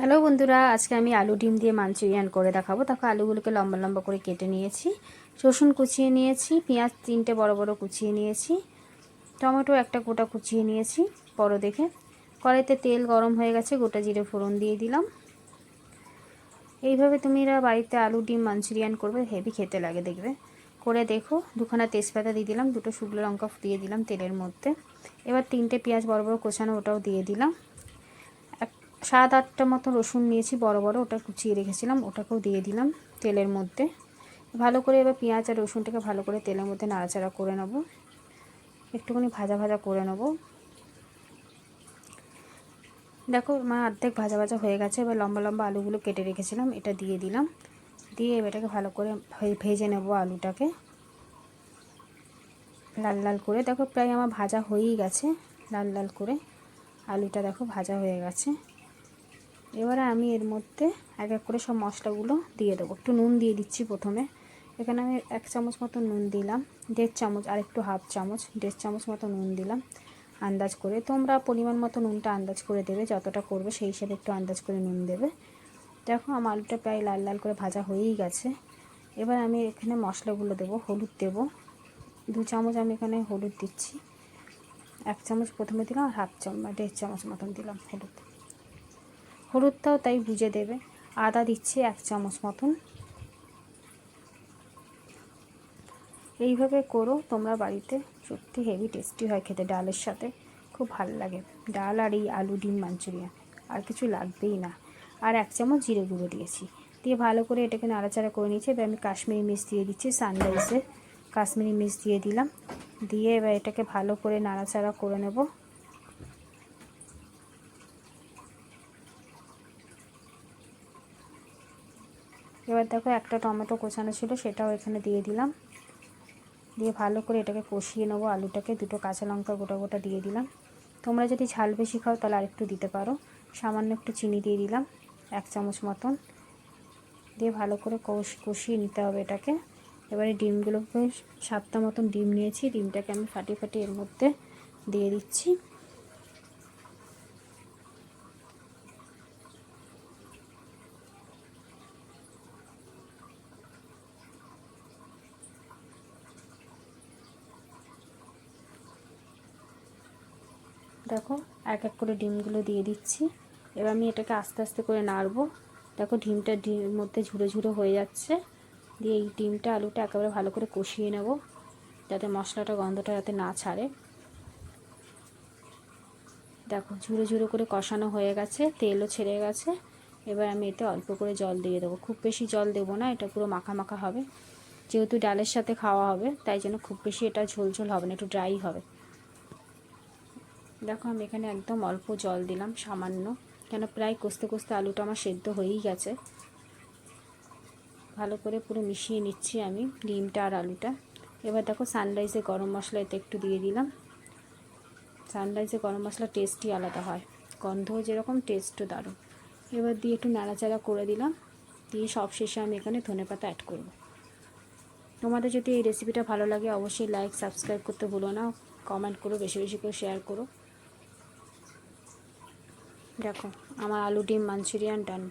Hello বন্ধুরা, আজকে আমি আলু ডিম দিয়ে মাঞ্চুরিয়ান করে দেখাবো। তারপর আলুগুলোকে লম্বা লম্বা করে কেটে নিয়েছি। রসুন কুচিয়ে নিয়েছি, পেঁয়াজ তিনটে বড় বড় কুচিয়ে নিয়েছি, টমেটো একটা গোটা কুচিয়ে নিয়েছি বড় দেখে। কড়াইতে তেল গরম হয়ে গেছে, গোটা জিরে ফোড়ন দিয়ে দিলাম। এইভাবে তুমি এরা বাড়িতে আলু ডিম মাঞ্চুরিয়ান করবে, হেভি খেতে লাগে দেখবে। করে দেখো, দুখানা তেজপাতা দিয়ে দিলাম, দুটো শুকনো লঙ্কা দিয়ে দিলাম তেলের মধ্যে। এবার তিনটে পেঁয়াজ বড় বড় কোচানো, ওটাও দিয়ে দিলাম। সাত আটটা মতো রসুন নিয়েছি, বড় বড়, ওটা কুচিয়ে রেখেছিলাম, ওটাকেও দিয়ে দিলাম তেলের মধ্যে। ভালো করে এবার পেঁয়াজ আর রসুনটাকে ভালো করে তেলের মধ্যে নাড়াচাড়া করে নেব। একটুখানি ভাজা ভাজা করে নেব। দেখো আমার অর্ধেক ভাজা ভাজা হয়ে গেছে, এবার লম্বা লম্বা আলুগুলো কেটে রেখেছিলাম, এটা দিয়ে দিলাম। দিয়ে এটাকে ভালো করে ভেজে নেব আলুটাকে। লাল লাল করে, দেখো প্রায় আমার ভাজা হয়েই গেছে, লাল লাল করে। আলুটা দেখো ভাজা হয়ে গেছে। এবারে আমি এর মধ্যে এক এক করে সব মশলাগুলো দিয়ে দেবো। একটু নুন দিয়ে দিচ্ছি প্রথমে। এখানে আমি এক চামচ মতো নুন দিলাম, দেড় চামচ আর একটু হাফ চামচ, দেড় চামচ মতো নুন দিলাম আন্দাজ করে। তোমরা পরিমাণ মতো নুনটা আন্দাজ করে দেবে, যতটা করবে সেই হিসাবে একটু আন্দাজ করে নুন দেবে। দেখো আমার আলুটা প্রায় লাল লাল করে ভাজা হয়েই গেছে। এবার আমি এখানে মশলাগুলো দেবো, হলুদ দেব। দু চামচ আমি এখানে হলুদ দিচ্ছি। এক চামচ প্রথমে দিলাম আর হাফ চামচ দেড় চামচ মতন দিলাম হলুদ। হলুদটাও তাই বুঝে দেবে। আদা দিচ্ছি এক চামচ মতন। এইভাবে করো, তোমরা বাড়িতে সত্যি হেভি টেস্টি হয় খেতে ডালের সাথে। খুব ভালো লাগে। ডাল আর এই আলু ডিম মাঞ্চুরিয়ান, আর কিছু লাগবেই না। আর এক চামচ জিরে গুঁড়ো দিয়েছি। দিয়ে ভালো করে এটাকে নাড়াচাড়া করে নিয়েছি। এবার আমি কাশ্মীরি মির্চ দিয়ে দিচ্ছি সানরাইসের কাশ্মীরি মির্চ দিয়ে দিলাম। দিয়ে এবার এটাকে ভালো করে নাড়াচাড়া করে নেব। এবার দেখো একটা টমেটো কোচানো ছিল, সেটাও এখানে দিয়ে দিলাম। দিয়ে ভালো করে এটাকে কষিয়ে নেব আলুটাকে, দুটো কাঁচা লঙ্কা গোটা গোটা দিয়ে দিলাম। তোমরা যদি ঝাল বেশি খাও তাহলে আরেকটু দিতে পারো। সামান্য একটু চিনি দিয়ে দিলাম, এক চামচ মতন। দিয়ে ভালো করে কষ, কষিয়ে নিতে হবে এটাকে। এবারে ডিমগুলোকে সাতটা মতন ডিম নিয়েছি, ডিমটাকে আমি ফাটিয়ে ফাটিয়ে এর মধ্যে দিয়ে দিচ্ছি। দেখো, এক এক করে ডিমগুলো দিয়ে দিচ্ছি। এবার আমি এটাকে আস্তে আস্তে করে নাড়বো। দেখো, ডিমটা ডিমের মধ্যে ঝুড়ো ঝুড়ো হয়ে যাচ্ছে। দিয়ে এই ডিমটা আলুটা একেবারে ভালো করে কষিয়ে নেব, যাতে মশলাটা, গন্ধটা যাতে না ছাড়ে। দেখো, ঝুড়ো ঝুড়ো করে কষানো হয়ে গেছে, তেলও ছেড়ে গেছে। এবার আমি এতে অল্প করে জল দিয়ে দেবো। খুব বেশি জল দেবো না, এটা পুরো মাখা মাখা হবে। যেহেতু ডালের সাথে খাওয়া হবে, তাই জন্য খুব বেশি এটা ঝোল ঝোল হবে না, একটু ড্রাই হবে। দেখো, আমি এখানে একদম অল্প জল দিলাম, সামান্য। কেন, প্রায় কষতে কষতে আলুটা আমার সেদ্ধ হয়েই গেছে। ভালো করে পুরো মিশিয়ে নিচ্ছি আমি, ডিমটা আর আলুটা। এবার দেখো সানরাইজে গরম মশলা এতে একটু দিয়ে দিলাম। সানরাইজে গরম মশলা টেস্টই আলাদা হয়। গন্ধও যেরকম টেস্টও দারুণ। এবার দিয়ে একটু নাড়াচাড়া করে দিলাম। দিয়ে সব শেষে আমি এখানে ধনে পাতা অ্যাড করব। তোমাদের যদি এই রেসিপিটা ভালো লাগে, অবশ্যই লাইক সাবস্ক্রাইব করতে ভুলো না। কমেন্ট করো, বেশি বেশি করে শেয়ার করো। দেখো আমার আলু ডিম মাঞ্চুরিয়ান ডান।